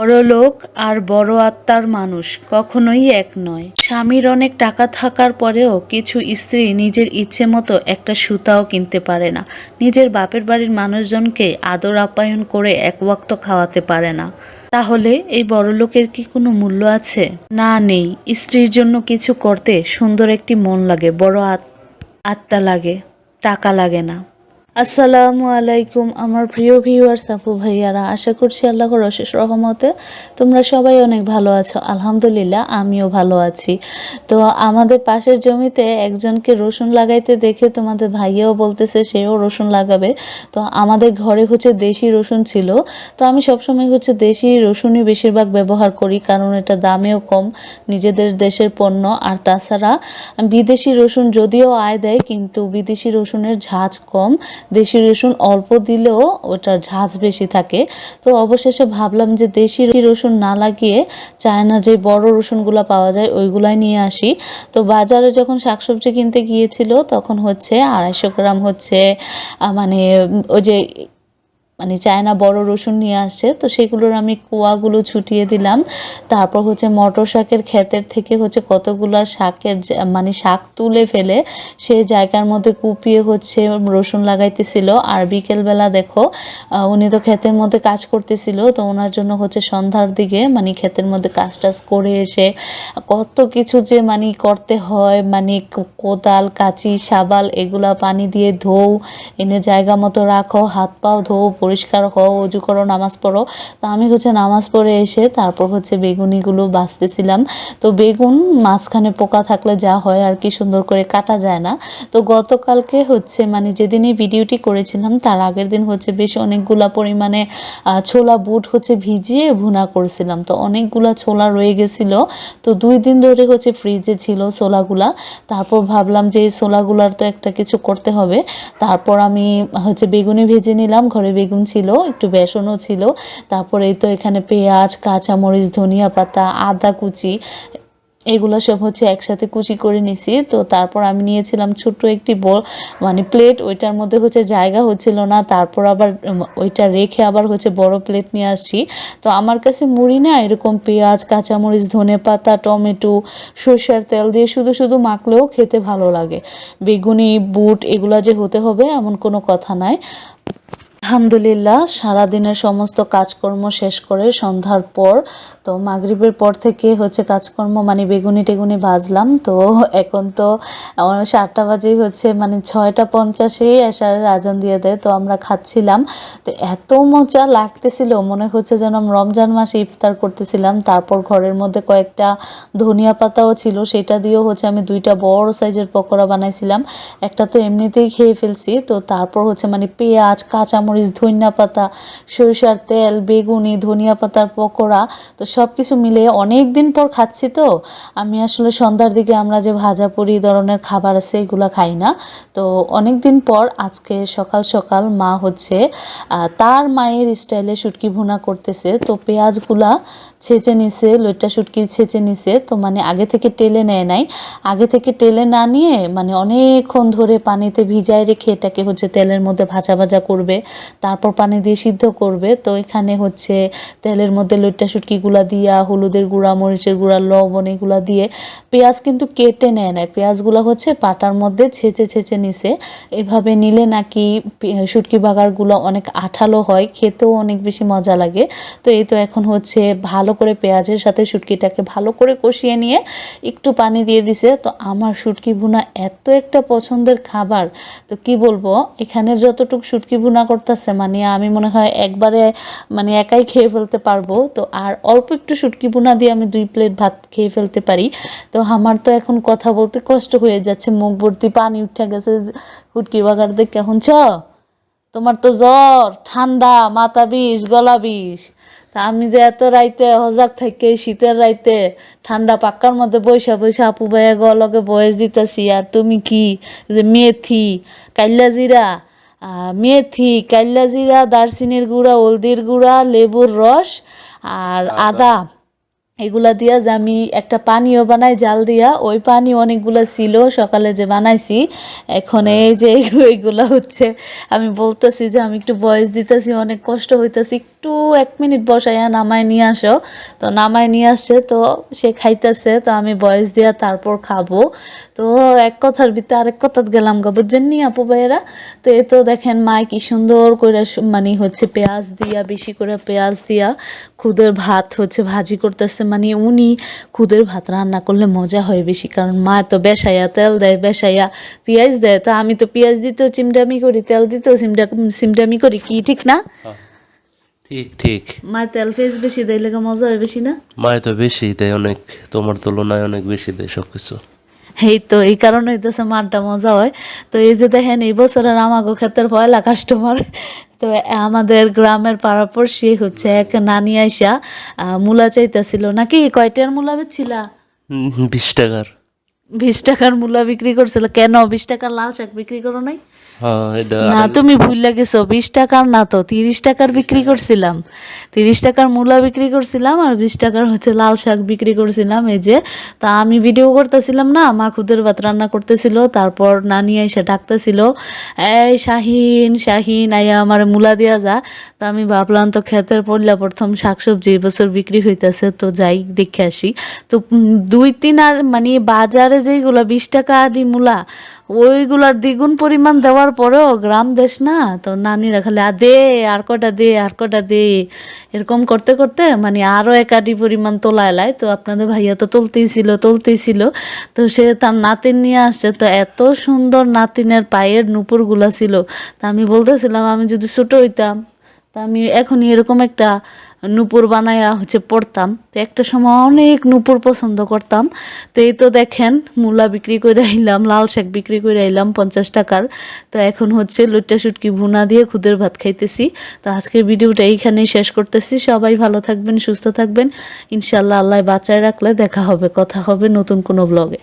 বড়লোক আর বড় আত্মার মানুষ কখনোই এক নয়। স্বামীর অনেক টাকা থাকার পরেও কিছু স্ত্রী নিজের ইচ্ছে মতো একটা সুতাও কিনতে পারে না। নিজের বাপের বাড়ির মানুষজনকে আদর আপ্যায়ন করে এক ওয়াক্ত খাওয়াতে পারে না। তাহলে এই বড়লোকের কি কোনো মূল্য আছে? না, নেই। স্ত্রীর জন্য কিছু করতে সুন্দর একটি মন লাগে, বড় আত- আত্মা লাগে, টাকা লাগে না। আসসালামু আলাইকুম, আমার প্রিয় ভিউয়ার্স আপু ভাইয়ারা, আশা করছি আল্লাহর অশেষ রহমতে তোমরা সবাই অনেক ভালো আছো। আলহামদুলিল্লাহ, আমিও ভালো আছি। তো আমাদের পাশের জমিতে একজনকে রসুন লাগাইতে দেখে তোমাদের ভাইয়াও বলতেছে সেও রসুন লাগাবে। তো আমাদের ঘরে হচ্ছে দেশি রসুন ছিল। তো আমি সবসময় হচ্ছে দেশি রসুনই বেশিরভাগ ব্যবহার করি, কারণ এটা দামেও কম, নিজেদের দেশের পণ্য। আর তাছাড়া বিদেশি রসুন যদিও আয় দেয়, কিন্তু বিদেশি রসুনের ঝাঁজ কম। দেশি রসুন অল্প দিলেও ওটার ঝাঁজ বেশি থাকে। তো অবশেষে ভাবলাম যে দেশি রসুন না লাগিয়ে চায়না যে বড় রসুনগুলো পাওয়া যায়, ওইগুলাই নিয়ে আসি। তো বাজারে যখন শাকসবজি কিনতে গিয়েছিল, তখন হচ্ছে আড়াইশো গ্রাম হচ্ছে মানে ওই যে মানে চায়না বড় রসুন নিয়ে আসছে, তো সেগুলোর আমি কোয়াগুলো ছুটিয়ে দিলাম। তারপর হচ্ছে মটর শাকের ক্ষেতের থেকে হচ্ছে কতগুলো শাকের মানে শাক তুলে ফেলে, সে জায়গার মধ্যে কুপিয়ে হচ্ছে রসুন লাগাইতেছিল। আর বিকেলবেলা দেখো উনি তো ক্ষেতের মধ্যে কাজ করতেছিল, তো ওনার জন্য হচ্ছে সন্ধ্যার দিকে মানে ক্ষেতের মধ্যে কাজ টাজ করে এসে কত কিছু যে মানে করতে হয় মানে কোদাল, কাঁচি, সাবাল, এগুলা পানি দিয়ে ধোও, এনে জায়গা মতো রাখো হাত পাও ধোও পরিষ্কার হও অজু করো, নামাজ পড়ো। তো আমি হচ্ছে নামাজ পড়ে এসে তারপর হচ্ছে বেগুনিগুলো বাছতেছিলাম তো বেগুন মাঝখানে পোকা থাকলে যা হয় আর কি সুন্দর করে কাটা যায় না। তো গতকালকে হচ্ছে মানে যেদিনই ভিডিওটি করেছিলাম, তার আগের দিন হচ্ছে বেশ অনেকগুলা পরিমাণে ছোলা বুট হচ্ছে ভিজিয়ে ভুনা করেছিলাম। তো অনেকগুলা ছোলা রয়ে গেছিল। তো দুই দিন ধরে হচ্ছে ফ্রিজে ছিল ছোলাগুলা। তারপর ভাবলাম যে এই ছোলাগুলার তো একটা কিছু করতে হবে। তারপর আমি হচ্ছে বেগুনি ভেজে নিলাম, ঘরে বেগুন ছিল, একটু বেসনও ছিল, তারপরে তো এখানে পেঁয়াজ, কাঁচামরিচ, ধনিয়া পাতা, আদা কুচি, এগুলো সব হচ্ছে একসাথে কুচি করে নিছি। তো তারপর আমি নিয়েছিলাম ছোট্ট একটি বল মানে প্লেট, ওইটার মধ্যে হচ্ছে জায়গা হচ্ছিল না, তারপর আবার ওইটা রেখে আবার হচ্ছে বড় প্লেট নিয়ে আসছি। তো আমার কাছে মুড়ি না এরকম পেঁয়াজ, কাঁচামরিচ, ধনে পাতা, টমেটো, সরষের তেল দিয়ে শুধু শুধু মাখলেও খেতে ভালো লাগে। বেগুনি, বুট, এগুলো যে হতে হবে এমন কোনো কথা নাই। আলহামদুলিল্লাহ, সারাদিনের সমস্ত কাজকর্ম শেষ করে সন্ধ্যার পর, তো মাগরিবের পর থেকে হচ্ছে কাজকর্ম মানে বেগুনি টেগুনি ভাজলাম, তো এখন তো সাতটা বাজেই হচ্ছে মানে ছয়টা পঞ্চাশেই এসারের আজান দিয়ে দেয়, তো আমরা খাচ্ছিলাম। তো এত মজা লাগতেছিল, মনে হচ্ছে যেন রমজান মাসে ইফতার করতেছিলাম, তারপর ঘরের মধ্যে কয়েকটা ধনিয়া পাতাও ছিল, সেটা দিয়েও হচ্ছে আমি দুইটা বড় সাইজের পকোড়া বানাইছিলাম। একটা তো এমনিতেই খেয়ে ফেলছি, তো তারপর হচ্ছে মানে পেঁয়াজ, কাঁচামরিচ ধনিয়া পাতা, সরিষার তেল, বেগুনি, ধনিয়া পাতার পকোড়া, তো সব কিছু মিলে অনেক দিন পর খাচ্ছি তো। আমি আসলে সন্ধ্যার দিকে আমরা যে ভাজা পুরি ধরনের খাবার আছে এগুলো খাই না। তো অনেক দিন পর আজকে সকাল সকাল মা হচ্ছে তার মায়ের স্টাইলে শুটকি ভুনা করতেছে। তো পেঁয়াজগুলা ছেঁচে নিছে লইটা শুটকি ছেঁচে নিছে, তো মানে আগে থেকে টেলে নেয় নাই। আগে থেকে টেলে না নিয়ে মানে অনেকক্ষণ ধরে পানিতে ভিজায় রেখে এটাকে হচ্ছে তেলের মধ্যে ভাজা ভাজা করবে। তারপর পানি দিয়ে সিদ্ধ করবে। তো এখানে হচ্ছে তেলের মধ্যে লইট্টা শুটকিগুলা দিয়া, হলুদের গুঁড়া, মরিচের গুঁড়া, লবণ এগুলা দিয়ে পেঁয়াজ কিন্তু কেটে নেয় না পেঁয়াজগুলো হচ্ছে পাটার মধ্যে ছেঁচে ছেঁচে নিছে। এভাবে নিলে নাকি শুটকি বাগারগুলো অনেক আঠালো হয়, খেতেও অনেক বেশি মজা লাগে। তো এই তো এখন হচ্ছে ভালো করে পেঁয়াজের সাথে শুটকিটাকে ভালো করে কষিয়ে নিয়ে একটু পানি দিয়ে দিছে। তো আমার শুটকি ভুনা এত একটা পছন্দের খাবার, তো কি বলব? এখানে যতটুকু শুটকি ভুনা করতেছে মানে আমি মনে হয় একবারে মানে একাই খেয়ে ফেলতে পারব। তো আর অল্প একটু শুটকি ভুনা দিয়ে আমি দুই প্লেট ভাত খেয়ে ফেলতে পারি। তো আমার তো এখন কথা বলতে কষ্ট হয়ে যাচ্ছে, মুখ ভর্তি পানি উঠে গেছে শুটকি বাগার দেখে কেমন ছ তোমার তো জ্বর, ঠান্ডা, মাথা বিষ, গলা বিষ। তা আমি যে এত রাইতে হজাক থেকে শীতের রাইতে ঠান্ডা পাক্কার মধ্যে বৈশা বৈশা আপু ভাইয়া গলকে বয়স দিতেছি, আর তুমি কি? যে মেথি কাইল্লা জিরা মেথি কাল্লা জিরা দারচিনির গুঁড়া হলদির গুঁড়া লেবুর রস আর আদা। এগুলা দিয়া যে আমি একটা পানীয় বানাই জাল দিয়া ওই পানি অনেকগুলা ছিল সকালে যে বানাইছি এখন এই যে এইগুলা হচ্ছে আমি বলতেছি যে আমি একটু বয়স দিতেছি অনেক কষ্ট হইতেছি একটু এক মিনিট বসাইয়া নামায় নিয়ে আসো। তো নামায় নিয়ে আসছে তো সে খাইতেছে তো আমি বয়স দিয়া তারপর খাব। তো এক কথার ভিতরে আরেক কথাত গেলাম গা বুঝছেন নি আপু ভাইয়েরা? তো এ তো দেখেন মা কি সুন্দর করে মানে হচ্ছে পেঁয়াজ দিয়া বেশি করে পেঁয়াজ দিয়া খুদের ভাত হচ্ছে ভাজি করতেছে। মানে উনি খুদের ভাত রান্না করলে মজা হয় বেশি কারণ মা তো বেসাইয়া তেল দেয় বেসাইয়া পেঁয়াজ দেয় তো আমি তো পেঁয়াজ দিতেও চিমডামি করি তেল দিতেও চিমডা চিমডামি করি কি ঠিক না? ঠিক ঠিক। মা তেল ফেস বেশি দেয় লেগে মজা হয় বেশি না? মায়ে তো বেশি দেয় অনেক তোমার তুলনায় অনেক বেশি দেয় সবকিছু। এই তো এই কারণে হইতেছে মানটা মজা হয়। তো এই যে দেখেন এই বছরের আমাগো ক্ষেতের পয়লা কাস্টমার তো আমাদের গ্রামের পাড়াপড়শি হচ্ছে এক নানি আইসা মূলা চাইতেছিল। নাকি কয়টার মূলা বেচছিলা? বিশ টাকার। বিশ টাকার মূলা বিক্রি করছিল। কেন? বিশ টাকার লাল শাক বিক্রি করো নাই? না তুমি ভুল গেছো বিশ টাকার না তো তিরিশ টাকার বিক্রি করছিলাম। তিরিশ টাকার মূলা বিক্রি করছিলাম আর বিশ টাকার হচ্ছে লাল শাক বিক্রি করছিলাম এই যে। তা আমি ভিডিও করতেছিলাম না মা খুদের ভাত রান্না করতেছিল তারপর নানি এসে ডাকতেছিল এই শাহিন শাহিন আইয়া আমার মূলা দিয়া যা। তা আমি ভাবলাম তো ক্ষেতের পড়লা প্রথম শাকসবজি এবছর বিক্রি হইতেছে তো যাই দেখে আসি। তো দুই তিন আর মানে বাজারে যেইগুলো বিশ টাকা আদি মূলা ওইগুলার দ্বিগুণ পরিমাণ দেওয়ার পরেও গ্রাম দেশ না, তো নানিরা খালি আর দে, আর কটা দে, আর কটা দে। এরকম করতে করতে মানে আরও একাডি পরিমাণ তোলা এলায় তো আপনাদের ভাইয়া তো তুলতেই ছিল তুলতেই ছিল। তো সে তার নাতিন নিয়ে আসছে, তো এত সুন্দর নাতিনের পায়ের নুপুরগুলা ছিল। তা আমি বলতেছিলাম, আমি যদি ছোটো হইতাম তা আমি এখনই এরকম একটা নূপুর বানায়া হচ্ছে পড়তাম। তো একটা সময় অনেক নূপুর পছন্দ করতাম। তো এই তো দেখেন, মূলা বিক্রি করে আইলাম, লাল শাক বিক্রি করে আইলাম পঞ্চাশ টাকার। তো এখন হচ্ছে লুট্টা শুটকি ভুনা দিয়ে খুদের ভাত খাইতেছি। তো আজকের ভিডিওটা এইখানেই শেষ করতেছি। সবাই ভালো থাকবেন, সুস্থ থাকবেন। ইনশাল্লাহ আল্লাহ বাঁচায় রাখলে দেখা হবে, কথা হবে নতুন কোনো ব্লগে